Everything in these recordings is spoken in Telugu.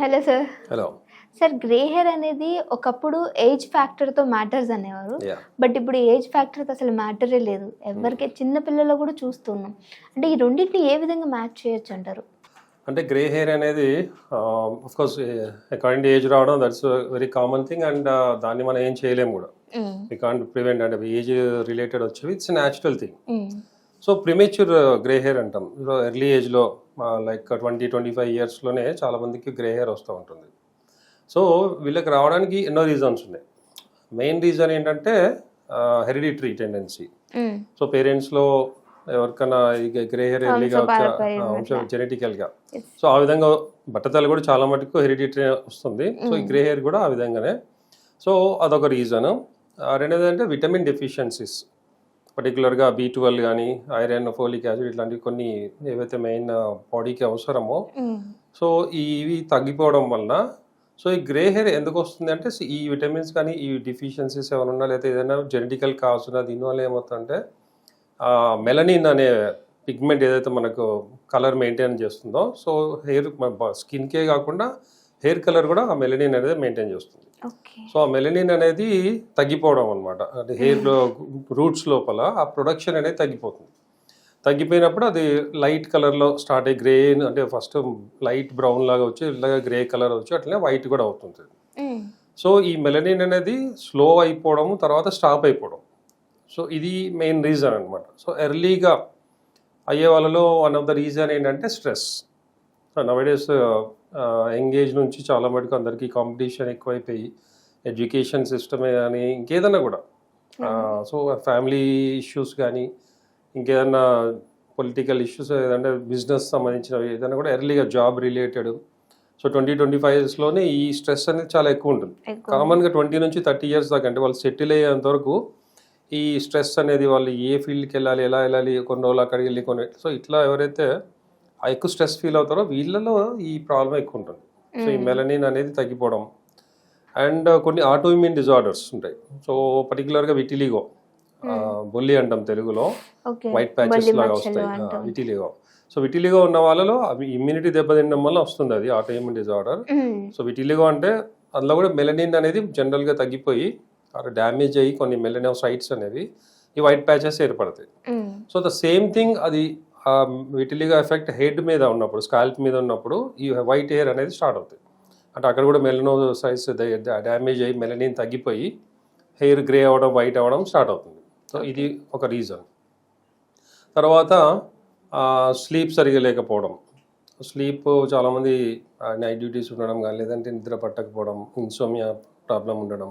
Hello sir. Hello. Sir grey hair అనేది ఒకప్పుడు ఏజ్ ఫ్యాక్టర్తో మ్యాటర్స్ అనేవారు. బట్ ఇప్పుడు ఏజ్ ఫ్యాక్టర్తో అసలు మ్యాటరే లేదు. ఎవరికి చిన్న పిల్లలు కూడా చూస్తున్నాం. అంటే ఈ రెండింటిని ఏ విధంగా మ్యాచ్ చేయొచ్చు అంటారు? అంటే గ్రే హెయిర్ అనేది కోర్స్ అకార్డింగ్ ఏజ్ రావడం that's very common thing and దాన్ని మనం ఏం చేయలేము కూడా. వీ కాంట్ ప్రివెంట్ అంటే ఏజ్ రిలేటెడ్ వచ్చేవి it's natural thing so premature grey hair అంటాం. ఎర్లీ ఏజ్లో లైక్ ట్వంటీ ట్వంటీ ఫైవ్ ఇయర్స్లోనే చాలా మందికి గ్రే హెయిర్ వస్తూ ఉంటుంది. సో వీళ్ళకి రావడానికి ఎన్నో రీజన్స్ ఉన్నాయి. మెయిన్ రీజన్ ఏంటంటే హెరిడిటరీ టెండెన్సీ సో పేరెంట్స్లో ఎవరికైనా గ్రే హెయిర్ ఎర్లీగా వంశం జెనెటికల్గా. సో ఆ విధంగా బట్టతలు కూడా చాలా మటుకు హెరిడిటరీ వస్తుంది. సో ఈ గ్రే హెయిర్ కూడా ఆ విధంగానే. సో అదొక రీజన్ రెండోది అంటే విటమిన్ డెఫిషియన్సీస్ పర్టికులర్గా బీ ట్వెల్వ్ కానీ ఐరన్ ఫోలిక్ యాసిడ్ ఇట్లాంటివి కొన్ని ఏవైతే మెయిన్ బాడీకి అవసరమో సో ఇవి తగ్గిపోవడం వలన సో ఈ గ్రే హెయిర్ ఎందుకు వస్తుంది అంటే ఈ విటమిన్స్ కానీ ఈ డిఫిషియన్సీస్ ఏమైనా ఉన్నా లేకపోతే ఏదైనా జెనెటికల్ కావచ్చు ఉన్నా దీనివల్ల ఏమవుతుందంటే మెలనిన్ అనే పిగ్మెంట్ ఏదైతే మనకు కలర్ మెయింటైన్ చేస్తుందో సో హెయిర్ స్కిన్కే కాకుండా హెయిర్ కలర్ కూడా ఆ మెలనిన్ అనేది మెయింటైన్ చేస్తుంది. సో ఆ మెలనిన్ అనేది తగ్గిపోవడం అనమాట అంటే హెయిర్ రూట్స్ లోపల ఆ ప్రొడక్షన్ అనేది తగ్గిపోతుంది. తగ్గిపోయినప్పుడు అది లైట్ కలర్లో స్టార్ట్ అయ్యి గ్రే అంటే ఫస్ట్ లైట్ బ్రౌన్ లాగా వచ్చి ఇలాగా గ్రే కలర్ వచ్చి అట్లనే వైట్ కూడా అవుతుంది. సో ఈ మెలనిన్ అనేది స్లో అయిపోవడం తర్వాత స్టాప్ అయిపోవడం. సో ఇది మెయిన్ రీజన్ అనమాట సో ఎర్లీగా అయ్యే వాళ్ళలో వన్ ఆఫ్ ద రీజన్ ఏంటంటే స్ట్రెస్ నవడేస్ ఎంగేజ్ నుంచి చాలా మటుకు అందరికీ కాంపిటీషన్ ఎక్కువైపోయి ఎడ్యుకేషన్ సిస్టమే కానీ ఇంకేదన్నా కూడా. సో ఫ్యామిలీ ఇష్యూస్ కానీ ఇంకేదన్నా పొలిటికల్ ఇష్యూస్ ఏదంటే బిజినెస్ సంబంధించినవి ఏదైనా కూడా ఎర్లీగా job related so twenty twenty ఫైవ్స్లోనే ఈ స్ట్రెస్ అనేది చాలా ఎక్కువ ఉంటుంది. కామన్గా ట్వంటీ నుంచి థర్టీ ఇయర్స్ దాకా అంటే వాళ్ళు సెటిల్ అయ్యేంత వరకు ఈ స్ట్రెస్ అనేది వాళ్ళు ఏ ఫీల్డ్కి వెళ్ళాలి ఎలా వెళ్ళాలి కొన్ని రోజులు అక్కడికి వెళ్ళి కొన్ని సో ఇట్లా ఎవరైతే ఎక్కువ స్ట్రెస్ ఫీల్ అవుతారో వీళ్ళలో ఈ ప్రాబ్లం ఎక్కువ ఉంటుంది. సో ఈ మెలనిన్ అనేది తగ్గిపోవడం. అండ్ కొన్ని ఆటో ఇమ్యూన్ డిజార్డర్స్ ఉంటాయి. సో పర్టికులర్గా విటిలిగో బొల్లి అంటాం తెలుగులో. వైట్ ప్యాచెస్ లాగా వస్తాయి. విటిలిగో సో విటిలిగో ఉన్న వాళ్ళలో అవి ఇమ్యూనిటీ దెబ్బతినడం వల్ల వస్తుంది అది auto immune disorder so vitiligo అంటే అందులో కూడా మెలనిన్ అనేది జనరల్గా తగ్గిపోయి అక్కడ డ్యామేజ్ అయ్యి కొన్ని మెలనోసైట్స్ అనేవి ఈ వైట్ ప్యాచెస్ ఏర్పడతాయి. సో ద సేమ్ థింగ్ అది విటిలిగా ఎఫెక్ట్ హెడ్ మీద ఉన్నప్పుడు స్కాల్ప్ మీద ఉన్నప్పుడు ఈ వైట్ హెయిర్ అనేది స్టార్ట్ అవుతుంది. అంటే అక్కడ కూడా మెలనోసైట్స్ డ్యామేజ్ అయ్యి మెలనిన్ తగ్గిపోయి హెయిర్ గ్రే అవ్వడం వైట్ అవ్వడం స్టార్ట్ అవుతుంది. సో ఇది ఒక రీజన్ తర్వాత స్లీప్ సరిగా లేకపోవడం. స్లీప్ చాలామంది నైట్ డ్యూటీస్ ఉండడం కానీ లేదంటే నిద్ర పట్టకపోవడం ఇన్సోమియా ప్రాబ్లం ఉండడం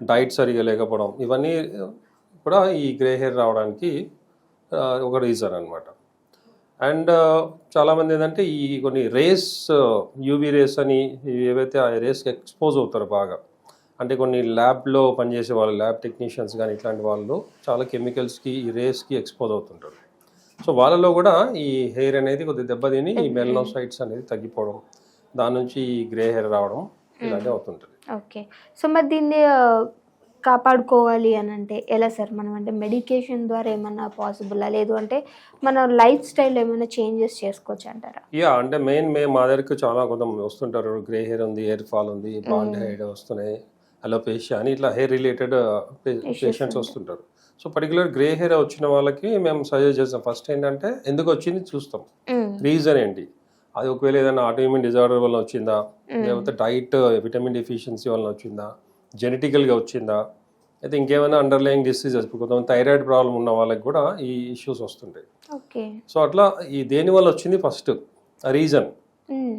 డైట్ సరిగా లేకపోవడం ఇవన్నీ కూడా ఈ గ్రే హెయిర్ రావడానికి ఒక రీజన్ అనమాట అండ్ చాలామంది ఏంటంటే ఈ కొన్ని రేస్ యూవీ రేస్ అని ఏవైతే ఆ రేస్కి ఎక్స్పోజ్ అవుతారో బాగా. అంటే కొన్ని ల్యాబ్లో పనిచేసే వాళ్ళు ల్యాబ్ టెక్నీషియన్స్ కానీ ఇట్లాంటి వాళ్ళు చాలా కెమికల్స్కి ఈ రేస్కి ఎక్స్పోజ్ అవుతుంటారు. సో వాళ్ళలో కూడా ఈ హెయిర్ అనేది కొద్దిగా దెబ్బతిని ఈ మెలనోసైట్స్ అనేది తగ్గిపోవడం దాని నుంచి ఈ గ్రే హెయిర్ రావడం ఇలాంటివి అవుతుంటుంది ఓకే. సో మరి దీన్ని కాపాడుకోవాలి అని అంటే ఎలా సార్? మనం అంటే మెడికేషన్ ద్వారా ఏమన్నా పాసిబుల్ లేదు అంటే మన లైఫ్ స్టైల్ ఏమైనా చేంజెస్ చేసుకోవచ్చు అంటారా? యా అంటే మెయిన్ మేము మా దగ్గరకు చాలా కొంత వస్తుంటారు. గ్రే హెయిర్ ఉంది హెయిర్ ఫాల్ ఉంది బాల్డ్ హెయిర్ వస్తున్నాయి అలోపేషియా అని ఇట్లా హెయిర్ రిలేటెడ్ పేషెంట్స్ వస్తుంటారు. సో పర్టికులర్ గ్రే హెయిర్ వచ్చిన వాళ్ళకి మేము సజెస్ట్ చేస్తాం. ఫస్ట్ ఏంటంటే ఎందుకు వచ్చింది చూస్తాం. రీజన్ ఏంటి? అది ఒకవేళ ఏదైనా ఆటోఇమ్యూన్ డిజార్డర్ వల్ల వచ్చిందా? లేకపోతే డైట్ విటమిన్ డెఫిషియన్సీ వల్ల వచ్చిందా? జెనెటికల్గా వచ్చిందా? అయితే ఇంకేమైనా అండర్లయింగ్ డిసీజెస్ ఇప్పుడు కొంతమంది థైరాయిడ్ ప్రాబ్లం ఉన్న వాళ్ళకి కూడా ఈ ఇష్యూస్ వస్తుంటాయి. ఓకే. సో అట్లా ఈ దేని వల్ల వచ్చింది first reason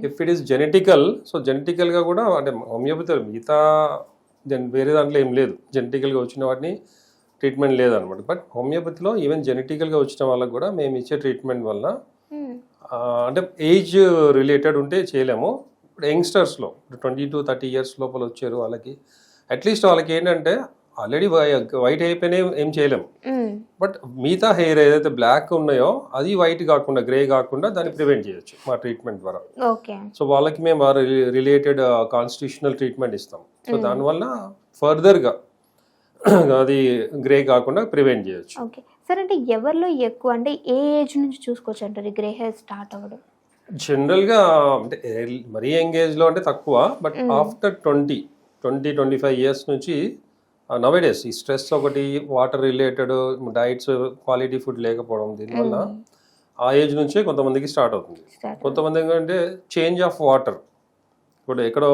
if it is genetical so జెనెటికల్గా కూడా అంటే హోమియోపతి మిగతా వేరే దాంట్లో ఏం లేదు. జెనెటికల్గా వచ్చిన వాటిని ట్రీట్మెంట్ లేదనమాట. బట్ హోమియోపతిలో ఈవెన్ జెనెటికల్గా వచ్చిన వాళ్ళకి కూడా మేము ఇచ్చే ట్రీట్మెంట్ వల్ల అంటే ఏజ్ రిలేటెడ్ ఉంటే చేయలేము. ఇప్పుడు యంగ్స్టర్స్లో ట్వంటీ టు థర్టీ ఇయర్స్ లోపల వచ్చారు వాళ్ళకి. అట్లీస్ట్ వాళ్ళకి ఏంటంటే ఆల్రెడీ వైట్ అయిపోయినా ఏం చేయలేము బట్ మిగతా హెయిర్ ఏదైతే బ్లాక్ ఉన్నాయో అది వైట్ కాకుండా గ్రే కాకుండా దాన్ని ప్రివెంట్ చేయొచ్చు మా ట్రీట్మెంట్ ద్వారా. ఓకే సో వాళ్ళకి మేము రిలేటెడ్ కాన్స్టిట్యూషనల్ ట్రీట్మెంట్ ఇస్తాం. సో దానివల్ల ఫర్దర్గా అది గ్రే కాకుండా ప్రివెంట్ చేయొచ్చు. ఓకే సార్ అంటే ఎవరిలో ఎక్కువ అంటే ఏ ఏజ్ నుంచి చూసుకోవచ్చు? అంటారు గ్రే హెయిర్ స్టార్ట్ అవ్వడం. జనరల్గా అంటే మరీ ఎంగేజ్లో అంటే తక్కువ but after twenty twenty twenty five years నుంచి నవేడేస్ ఈ స్ట్రెస్ ఒకటి water related diets quality food లేకపోవడం దీనివల్ల ఆ ఏజ్ నుంచే కొంతమందికి స్టార్ట్ అవుతుంది. కొంతమంది ఏంటంటే చేంజ్ ఆఫ్ వాటర్ ఇప్పుడు ఎక్కడో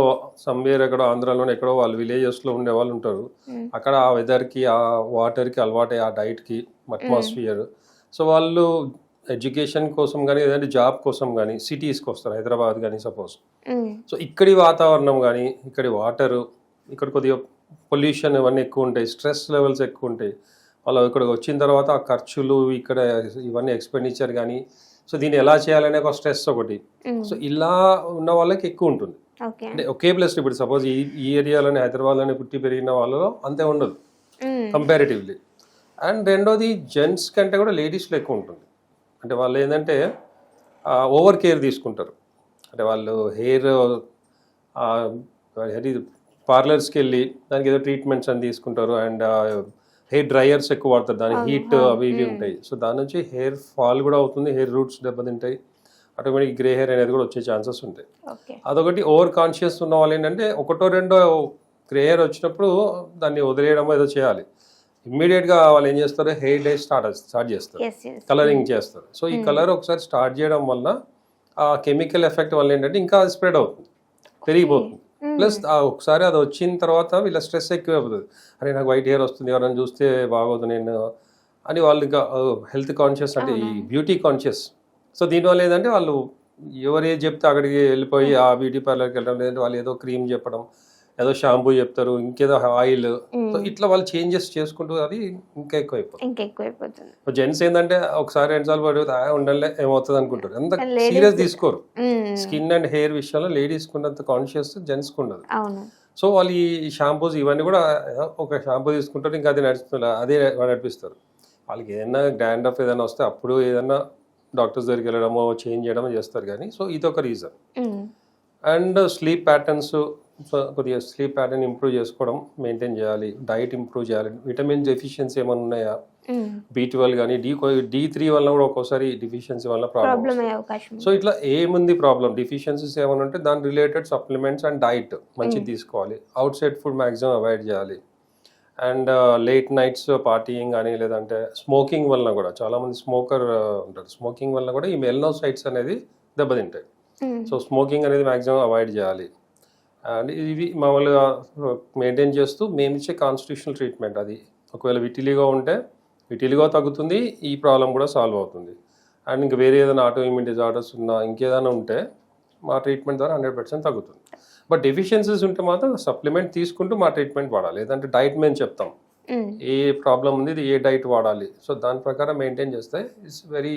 సమ్వేర్ ఎక్కడో ఆంధ్రాలోనే ఎక్కడో వాళ్ళు విలేజెస్లో ఉండే వాళ్ళు ఉంటారు. అక్కడ ఆ వెదర్కి ఆ వాటర్కి అలవాటే ఆ డైట్కి అట్మాస్ఫియర్ సో వాళ్ళు ఎడ్యుకేషన్ కోసం కానీ ఏదంటే జాబ్ కోసం కానీ సిటీస్కి వస్తారు హైదరాబాద్ కానీ సపోజ్ సో ఇక్కడి వాతావరణం కానీ ఇక్కడి వాటరు ఇక్కడ కొద్దిగా పొల్యూషన్ ఇవన్నీ ఎక్కువ ఉంటాయి స్ట్రెస్ లెవెల్స్ ఎక్కువ ఉంటాయి. వాళ్ళు ఇక్కడికి వచ్చిన తర్వాత ఆ ఖర్చులు ఇక్కడ ఇవన్నీ ఎక్స్పెండిచర్ కానీ సో దీన్ని ఎలా చేయాలనే ఒక స్ట్రెస్ ఒకటి. సో ఇలా ఉన్న వాళ్ళకి ఎక్కువ ఉంటుంది. అంటే ఒకే ప్లేస్ ఇప్పుడు సపోజ్ ఈ ఈ ఏరియాలోనే హైదరాబాద్లోనే పుట్టి పెరిగిన వాళ్ళలో అంతే ఉండదు. కంపారిటివ్లీ అండ్ రెండోది జెంట్స్ కంటే కూడా లేడీస్లో ఎక్కువ ఉంటుంది. అంటే వాళ్ళు ఏంటంటే ఓవర్ కేర్ తీసుకుంటారు. అంటే వాళ్ళు హెయిర్ హెయిర్ పార్లర్స్కి వెళ్ళి దానికి ఏదో ట్రీట్మెంట్స్ అని తీసుకుంటారు అండ్ హెయిర్ డ్రైయర్స్ ఎక్కువ వాడతారు. దాని హీట్ అవి ఇవి ఉంటాయి. సో దాని నుంచి హెయిర్ ఫాల్ కూడా అవుతుంది హెయిర్ రూట్స్ దెబ్బతింటాయి. ఆటోమేటిక్ గ్రే హెయిర్ అనేది కూడా వచ్చే ఛాన్సెస్ ఉంటాయి. అదొకటి ఓవర్ కాన్షియస్ ఉన్న వాళ్ళు ఏంటంటే ఒకటో రెండో గ్రే హెయిర్ వచ్చినప్పుడు దాన్ని వదిలేయడం ఏదో చేయాలి. Immediate గా వాళ్ళు ఏం చేస్తారు? హెయిర్ డై స్టార్ట్ స్టార్ట్ చేస్తారు. కలరింగ్ చేస్తారు. సో ఈ కలర్ ఒకసారి స్టార్ట్ చేయడం వల్ల ఆ కెమికల్ ఎఫెక్ట్ వల్ల ఏంటంటే ఇంకా స్ప్రెడ్ అవుతుంది. పెరిగిపోతుంది. ప్లస్ ఒకసారి అది వచ్చిన తర్వాత వీళ్ళ స్ట్రెస్ ఎక్కువ అవుతుంది. అరే నాకు వైట్ హెయిర్ వస్తుంది ఎవరైనా చూస్తే బాగోదు నేను అని వాళ్ళు ఇంకా హెల్త్ కాన్షియస్ అంటే ఈ బ్యూటీ కాన్షియస్ సో దీనివల్ల ఏంటంటే వాళ్ళు ఎవరు ఏది చెప్తే అక్కడికి వెళ్ళిపోయి ఆ బ్యూటీ పార్లర్కి వెళ్ళడం లేదంటే వాళ్ళు ఏదో క్రీమ్ చెప్పడం ఏదో షాంపూ చెప్తారు ఇంకేదో ఆయిల్. సో ఇట్లా వాళ్ళు చేంజెస్ చేసుకుంటూ అది ఇంకా ఎక్కువ అయిపోతుంది ఇంకా జెంట్స్ ఏంటంటే ఒకసారి రెండు సార్లు పడి "ఆ, ఉండాలే ఏమవుతుంది అనుకుంటారు. అంత సీరియస్ తీసుకోరు. స్కిన్ అండ్ హెయిర్ విషయంలో లేడీస్ ఉన్నంత కాన్షియస్ జెంట్స్ ఉండదు. అవును. సో వాళ్ళు ఈ షాంపూస్ ఇవన్నీ కూడా ఒక షాంపూ తీసుకుంటారు ఇంకా అది నడుస్తుంది అదే నడిపిస్తారు. వాళ్ళకి ఏదైనా డాండ్రఫ్ ఏదైనా వస్తే అప్పుడు ఏదైనా డాక్టర్స్ దగ్గరికి వెళ్ళడమో చేంజ్ చేయడమో చేస్తారు కానీ సో ఇదొక reason hmm. And sleep patterns కొద్దిగా స్లీప్ ప్యాటర్న్ ఇంప్రూవ్ చేసుకోవడం మెయింటైన్ చేయాలి. డైట్ ఇంప్రూవ్ చేయాలి. విటమిన్స్ డెఫిషియన్సీ ఏమైనా ఉన్నాయా. బీ ట్వెల్వ్ కానీ డి డి త్రీ వల్ల కూడా ఒక్కోసారి డిఫిషియన్సీ వల్ల ప్రాబ్లమ్. సో ఇట్లా ఏముంది ప్రాబ్లం డిఫిషియన్సీస్ ఏమైనా ఉంటే దాని రిలేటెడ్ సప్లిమెంట్స్ అండ్ డైట్ మంచిది తీసుకోవాలి. Outside food maximum avoid చేయాలి. అండ్ లేట్ నైట్స్ పార్టీయింగ్ కానీ లేదంటే స్మోకింగ్ వలన కూడా చాలామంది స్మోకర్ ఉంటారు. స్మోకింగ్ వలన కూడా ఈ మెల్నోసైట్స్ అనేది దెబ్బతింటాయి. సో స్మోకింగ్ అనేది మ్యాక్సిమం అవాయిడ్ చేయాలి. అండ్ ఇవి మామూలుగా మెయింటైన్ చేస్తూ మేము ఇచ్చే కాన్స్టిట్యూషనల్ ట్రీట్మెంట్ అది. ఒకవేళ విటిలిగా ఉంటే విటిలిగా తగ్గుతుంది ఈ ప్రాబ్లం కూడా సాల్వ్ అవుతుంది. అండ్ ఇంకా వేరే ఏదైనా ఆటో ఇమ్యూన్ డిజార్డర్స్ ఉన్నా ఇంకేదైనా ఉంటే మా ట్రీట్మెంట్ ద్వారా హండ్రెడ్ పర్సెంట్ తగ్గుతుంది. బట్ డెఫిషియన్సీస్ ఉంటే మాత్రం సప్లిమెంట్ తీసుకుంటూ మా ట్రీట్మెంట్ వాడాలి. లేదంటే డైట్ మేము చెప్తాం. ఏ ప్రాబ్లం ఉంది ఏ డైట్ వాడాలి. సో దాని ప్రకారం మెయింటైన్ చేస్తే it's very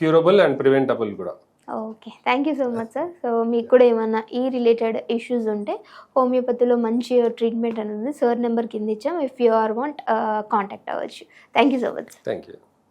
curable and preventable కూడా. Okay. Thank you so much sir so మీకు కూడా ఏమన్నా ఈ రిలేటెడ్ ఇష్యూస్ ఉంటే హోమియోపతిలో మంచి ట్రీట్మెంట్ అనేది సార్ నెంబర్ కింద ఇచ్చాం. If you are want contact అవ్వచ్చు. Thank you so much thank you